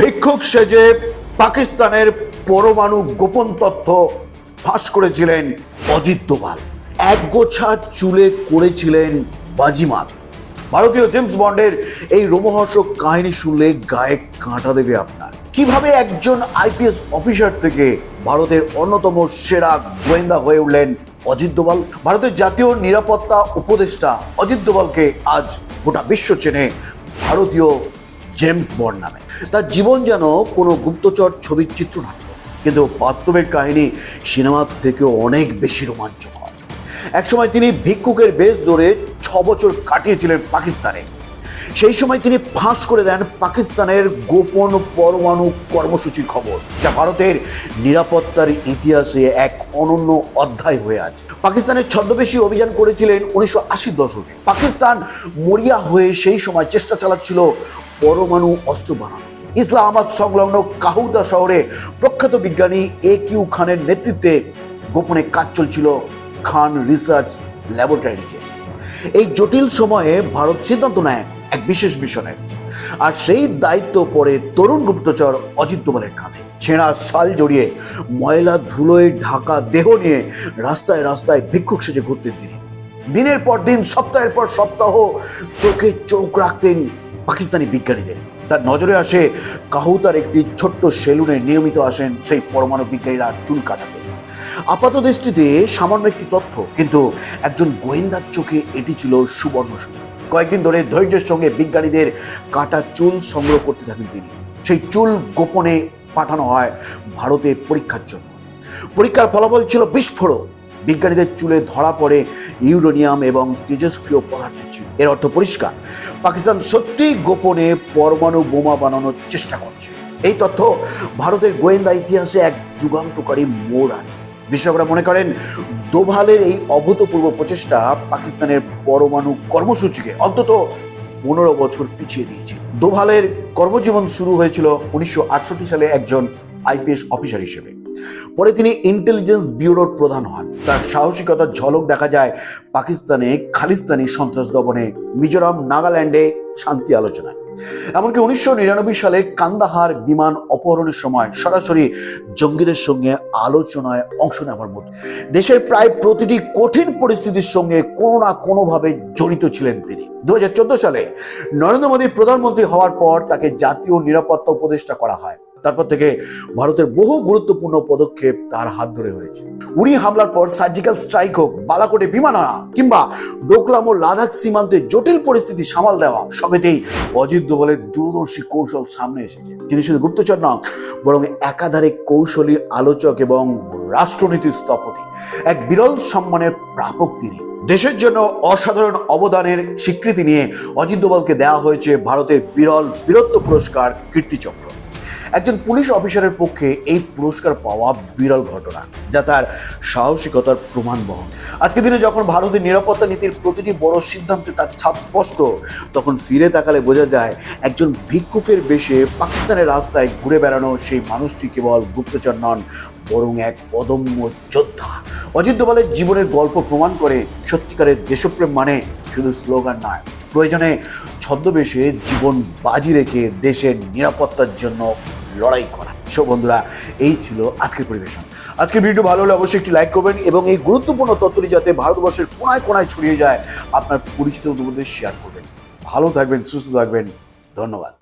ভিক্ষুক সেজে পাকিস্তানের পরমাণু গোপন তথ্য ফাঁস করেছিলেন অজিত দোভাল। একগোছা চুলে করেছিলেন বাজিমাত। ভারতীয় জেমস বন্ডের এই রোমহর্ষক কাহিনী শুনলে গায়ে কাঁটা দেবে আপনার। কীভাবে একজন আইপিএস অফিসার থেকে ভারতের অন্যতম সেরা গোয়েন্দা হয়ে উঠলেন অজিত দোভাল? ভারতের জাতীয় নিরাপত্তা উপদেষ্টা অজিত দোভালকে আজ গোটা বিশ্ব চেনে ভারতীয় জেমস বন্ড নামে। তার জীবন যেন কোনো গুপ্তচর ছবির চিত্র চিত্রনাট্য কিন্তু বাস্তবের কাহিনী সিনেমার থেকেও অনেক বেশি রোমাঞ্চকর। একসময় তিনি ভিক্ষুকের বেশ ধরে ছ বছর কাটিয়েছিলেন পাকিস্তানে। সেই সময় তিনি ফাঁস করে দেন পাকিস্তানের গোপন পরমাণু কর্মসূচির খবর, যা ভারতের নিরাপত্তার ইতিহাসে এক অনন্য অধ্যায় হয়ে আছে। পাকিস্তানের ছদ্মবেশী অভিযান করেছিলেন উনিশশো আশির দশকে। পাকিস্তান মরিয়া হয়ে সেই সময় চেষ্টা চালাচ্ছিল পরমাণু অস্ত্র বানানো। ইসলামাবাদ সংলগ্ন কাহুদা শহরে প্রখ্যাত বিজ্ঞানী এ কিউ খানের নেতৃত্বে গোপনে কাজ চলছিল খান রিসার্চ ল্যাবরেটরিতে। এই জটিল সময়ে ভারত সিদ্ধান্ত নেয় এক বিশেষ মিশনের। আর সেই দায়িত্ব পড়ে তরুণ গুপ্তচর অজিত দোভালের কাঁধে। ছেঁড়া শাল জড়িয়ে ময়লা ধুলোয় ঢাকা দেহ নিয়ে রাস্তায় রাস্তায় ভিক্ষুক সেজে ঘুরতেন তিনি। দিনের পর দিন, সপ্তাহের পর সপ্তাহ চোখে চোখ রাখতেন পাকিস্তানি বিজ্ঞানীদের। তার নজরে আসে কাহুতার একটি ছোট্ট সেলুনে নিয়মিত আসেন সেই পরমাণু বিজ্ঞানীরা চুল কাটাতে। আপাত দৃষ্টিতে সামান্য একটি তথ্য, কিন্তু একজন গোয়েন্দার চোখে এটি ছিল সুবর্ণ সুযোগ। কয়েকদিন ধরে ধৈর্যের সঙ্গে বিজ্ঞানীদের কাটা চুল সংগ্রহ করতে থাকেন তিনি। সেই চুল গোপনে পাঠানো হয় ভারতে পরীক্ষার জন্য। পরীক্ষার ফলাফল ছিল বিস্ফোরক। বিজ্ঞানীদের চুলে ধরা পড়ে ইউরোনিয়াম এবং তেজস্ক্রিয় পদার্থের চিহ্ন এর অর্থ পরিষ্কার। পাকিস্তান সত্যিই গোপনে পরমাণু বোমা বানানোর চেষ্টা করছে। এই তথ্য ভারতের গোয়েন্দা ইতিহাসে এক যুগান্তকারী মোড় আনে বিশেষজ্ঞরা মনে করেন, দোভালের এই অভূতপূর্ব প্রচেষ্টা পাকিস্তানের পরমাণু কর্মসূচিকে অন্তত পনেরো বছর পিছিয়ে দিয়েছিল। দোভালের কর্মজীবন শুরু হয়েছিল উনিশশো আটষট্টি সালে একজন আইপিএস অফিসার হিসেবে। পরে তিনি ইন্টেলিজেন্স ব্যুরোর প্রধান হন। তার সাহসিকতার ঝলক দেখা যায় পাকিস্তানে খালিস্তানি সন্ত্রাস দমনে, মিজোরাম, নাগাল্যান্ডে শান্তি আলোচনায়। এমনকি উনিশশো নিরানব্বই সালে কান্দাহার বিমান অপহরণের সময় সরাসরি জঙ্গিদের সঙ্গে আলোচনায় অংশ নেওয়ার মধ্যে দেশের প্রায় প্রতিটি কঠিন পরিস্থিতির সঙ্গে কোনো না কোনোভাবে জড়িত ছিলেন তিনি। দু হাজার চোদ্দ সালে নরেন্দ্র মোদী প্রধানমন্ত্রী হওয়ার পর তাকে জাতীয় নিরাপত্তা উপদেষ্টা করা হয়। তারপর থেকে ভারতের বহু গুরুত্বপূর্ণ পদক্ষেপ তার হাত ধরে হয়েছে। উড়ি হামলার পর সার্জিক্যাল স্ট্রাইক হোক, বালাকোটে বিমান আনা, কিংবা ডোকলাম ও লাদাখ সীমান্তে জটিল পরিস্থিতি সামাল দেওয়া, সবেতেই অজিত দোভালের দূরদর্শী কৌশল সামনে এসেছে। তিনি শুধু গুপ্তচর নন, বরং একাধারে কৌশলী আলোচক এবং রাষ্ট্রনীতির স্থপতি। এক বিরল সম্মানের প্রাপক তিনি। দেশের জন্য অসাধারণ অবদানের স্বীকৃতি নিয়ে অজিত দোভালকে দেওয়া হয়েছে ভারতের বিরল বীরত্ব পুরস্কার কীর্তিচক্র। একজন পুলিশ অফিসারের পক্ষে এই পুরস্কার পাওয়া বিরল ঘটনা, যা তার সাহসিকতার প্রমাণ বহন আজকের দিনে যখন ভারতের নিরাপত্তা নীতির প্রতিটি বড় সিদ্ধান্তে তার ছাপ স্পষ্ট, তখন ফিরে তাকালে বোঝা যায় একজন ভিক্ষুকের বেশে পাকিস্তানের রাস্তায় ঘুরে বেড়ানো সেই মানুষটি কেবল গুপ্তচর নন, বরং এক অদম্য যোদ্ধা। অজিত দোভালের জীবনের গল্প প্রমাণ করে সত্যিকারের দেশপ্রেম মানে শুধু স্লোগান নয়, প্রয়োজনে ছদ্মবেশে জীবন বাজি রেখে দেশের নিরাপত্তার জন্য লড়াই করা। সো বন্ধুরা, এই ছিল আজকের পরিবেশন। আজকের ভিডিও ভালো হলে অবশ্যই একটি লাইক করবেন এবং এই গুরুত্বপূর্ণ তথ্যটি যাতে ভারতবর্ষের কোনায় কোনায় ছড়িয়ে যায়, আপনার পরিচিত বন্ধুদের শেয়ার করবেন। ভালো থাকবেন, সুস্থ থাকবেন। ধন্যবাদ।